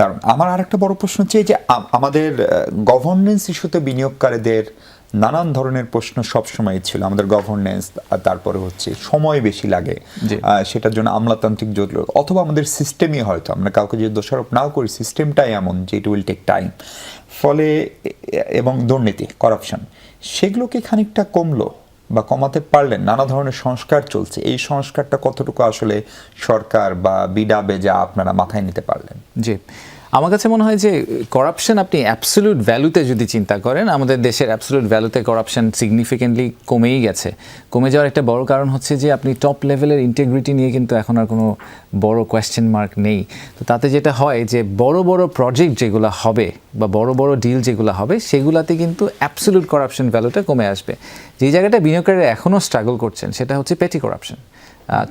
কারণ আমার আরেকটা বড় প্রশ্ন হচ্ছে যে আমাদের গভর্নেন্স ইস্যুতে বিনিয়োগকারীদের নানান ধরনের প্রশ্ন সবসময় ছিল। আমাদের গভর্নেন্স তারপরে হচ্ছে সময় বেশি লাগে। সেটার জন্য আমলাতান্ত্রিক জটিল অথবা আমাদের সিস্টেমই হয়তো আমরা কাউকে যদি দোষারোপ নাও করি সিস্টেমটাই এমন যে ইট উইল টেক টাইম ফলে এবং দুর্নীতি করাপশন সেগুলোকে খানিকটা কমলো? বা কমাতে পারলেন, নানা ধরনের সংস্কার চলছে। এই সংস্কারটা কতটুকু আসলে সরকার বা বিডাবে যা আপনারা মাথায় নিতে পারলেন? জি। আমার কাছে মনে হয় যে করাপশন আপনি অ্যাবসলিউট ভ্যালুতে যদি চিন্তা করেন, আমাদের দেশের অ্যাবসলিউট ভ্যালুতে করাপশন সিগনিফিকেন্টলি কমেই গেছে। কমে যাওয়ার একটা বড় কারণ হচ্ছে যে আপনি টপ লেভেলের ইন্টিগ্রিটি নিয়ে কিন্তু এখন আর কোনো বড় কোয়েশ্চেন মার্ক নেই। তো তাতে যেটা হয় যে বড় বড় প্রজেক্ট যেগুলো হবে বা বড় বড় ডিল যেগুলো হবে, সেগুলাতে কিন্তু অ্যাবসলিউট করাপশন ভ্যালুটা কমে আসবে। যেই জায়গাটা বিনিয়োগকারীরা এখনও স্ট্রাগল করছেন, সেটা হচ্ছে পেটি করাপশন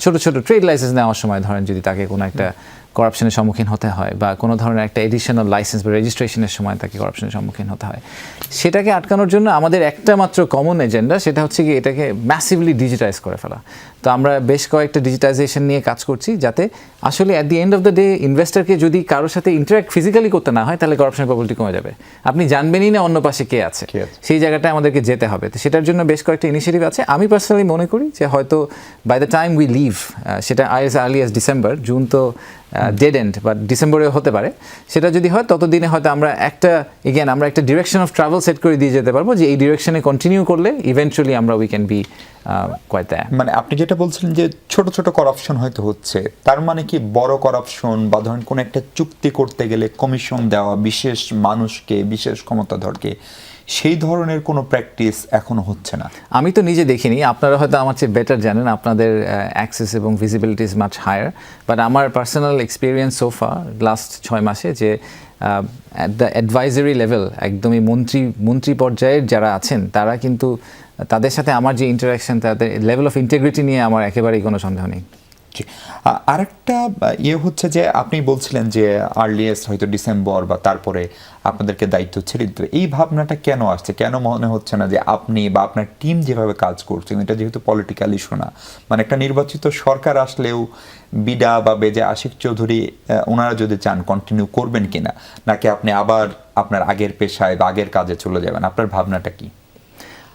ছোট ছোট ট্রেড লাইসেন্স নেওয়ার সময় ধরেন যদি তাকে কোনো একটা করাপশনের সম্মুখীন হতে হয় বা কোনো ধরনের একটা এডিশনাল লাইসেন্স বা রেজিস্ট্রেশনের সময় তাকে করাপশনের সম্মুখীন হতে হয়। সেটাকে আটকানোর জন্য আমাদের একটা মাত্র কমন এজেন্ডা সেটা হচ্ছে কি এটাকে ম্যাসিভলি ডিজিটাইজ করে ফেলা। তো আমরা বেশ কয়েকটা ডিজিটাইজেশন নিয়ে কাজ করছি যাতে আসলে at the end of the day ইনভেস্টরকে যদি কারোর সাথে ইন্টারাক্ট ফিজিক্যালি করতে না হয় তাহলে করাপশন প্রবলিটি কমে যাবে। আপনি জানবেনই না অন্য পাশে কে আছে। সেই জায়গাটায় আমাদেরকে যেতে হবে। তো সেটার জন্য বেশ কয়েকটা ইনিশিয়েটিভ আছে। আমি পার্সোনালি মনে করি যে হয়তো by the time we leave সেটা I S early as December June তো ডেড এন্ড বা ডিসেম্বরে হতে পারে। সেটা যদি হয়, ততদিনে হয়তো আমরা একটা এগেন আমরা একটা ডিরেকশন অফ ট্রাভেল সেট করে দিয়ে যেতে পারব, যে এই ডিরেকশনে কন্টিনিউ করলে ইভেন্চুয়ালি আমরা উই ক্যান বি মানে আপনি যেটা বলছিলেন যে ছোট ছোট করাপশন হয়তো হচ্ছে, তার মানে কি বড় করাপশন বা ধরেন কোনো একটা চুক্তি করতে গেলে কমিশন দেওয়া বিশেষ মানুষকে, বিশেষ ক্ষমতাধরকে সেই ধরনের কোনো প্র্যাকটিস এখনও হচ্ছে না। আমি তো নিজে দেখিনি, আপনারা হয়তো আমার চেয়ে বেটার জানেন, আপনাদের অ্যাক্সেস এবং visibility is much higher but আমার personal experience so far last ছয় মাসে যে অ্যাট দ্য অ্যাডভাইজারি লেভেল একদমই মন্ত্রী মন্ত্রী পর্যায়ের যারা আছেন, তারা কিন্তু, তাদের সাথে আমার যে ইন্টারাকশন তাদের লেভেল অফ ইন্টিগ্রিটি নিয়ে আমার একেবারেই কোনো সন্দেহ নেই। জি। আরেকটা ইয়ে হচ্ছে যে আপনি বলছিলেন যে আর্লিয়েস্ট হয়তো ডিসেম্বর বা তারপরে আপনাদেরকে দায়িত্ব ছেড়ে দিতে এই ভাবনাটা কেন আসছে? কেন মনে হচ্ছে না যে আপনি বা আপনার টিম যেভাবে কাজ করছেন এটা যেহেতু পলিটিক্যাল ইস্যু না? মানে একটা নির্বাচিত সরকার আসলেও বিডা বা বেজে আশিক চৌধুরী ওনারা যদি চান কন্টিনিউ করবেন কিনা নাকি আপনি আবার আপনার আগের পেশায় বা আগের কাজে চলে যাবেন? আপনার ভাবনাটা কি?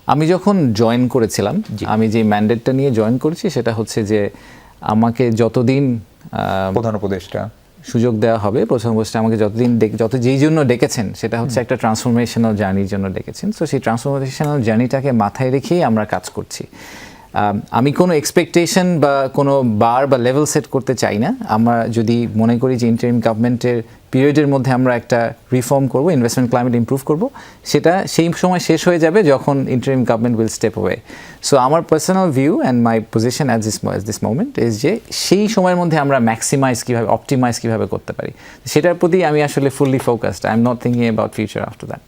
আমি যখন জয়েন করেছিলাম আমি যে ম্যান্ডেটটা নিয়ে জয়েন করেছি সেটা হচ্ছে যে আমাকে যতদিন প্রধান উপদেষ্টা। সুযোগ দেওয়া হবে প্রথম অবস্থায় আমাকে যতদিন ডেকে- যত যেই জন্য ডেকেছেন সেটা হচ্ছে একটা ট্রান্সফরমেশনাল জার্নির জন্য ডেকেছেন। তো সেই ট্রান্সফরমেশনাল জার্নিটাকে মাথায় রেখেই আমরা কাজ করছি। আমি কোনো এক্সপেকটেশন বা কোনো বার বা লেভেল সেট করতে চাই না। আমরা যদি মনে করি যে ইন্টারিম গভর্নমেন্টের পিরিয়ডের মধ্যে আমরা একটা রিফর্ম করব ইনভেস্টমেন্ট ক্লাইমেট ইমপ্রুভ করব, সেটা সেই সময় শেষ হয়ে যাবে যখন interim government will step way so আমার personal view and my position at this at this moment is যে সেই সময়ের মধ্যে আমরা ম্যাক্সিমাইজ কীভাবে অপটিমাইজ কীভাবে করতে পারি। সেটার প্রতি আমি আসলে fully focused I am not thinking about future after that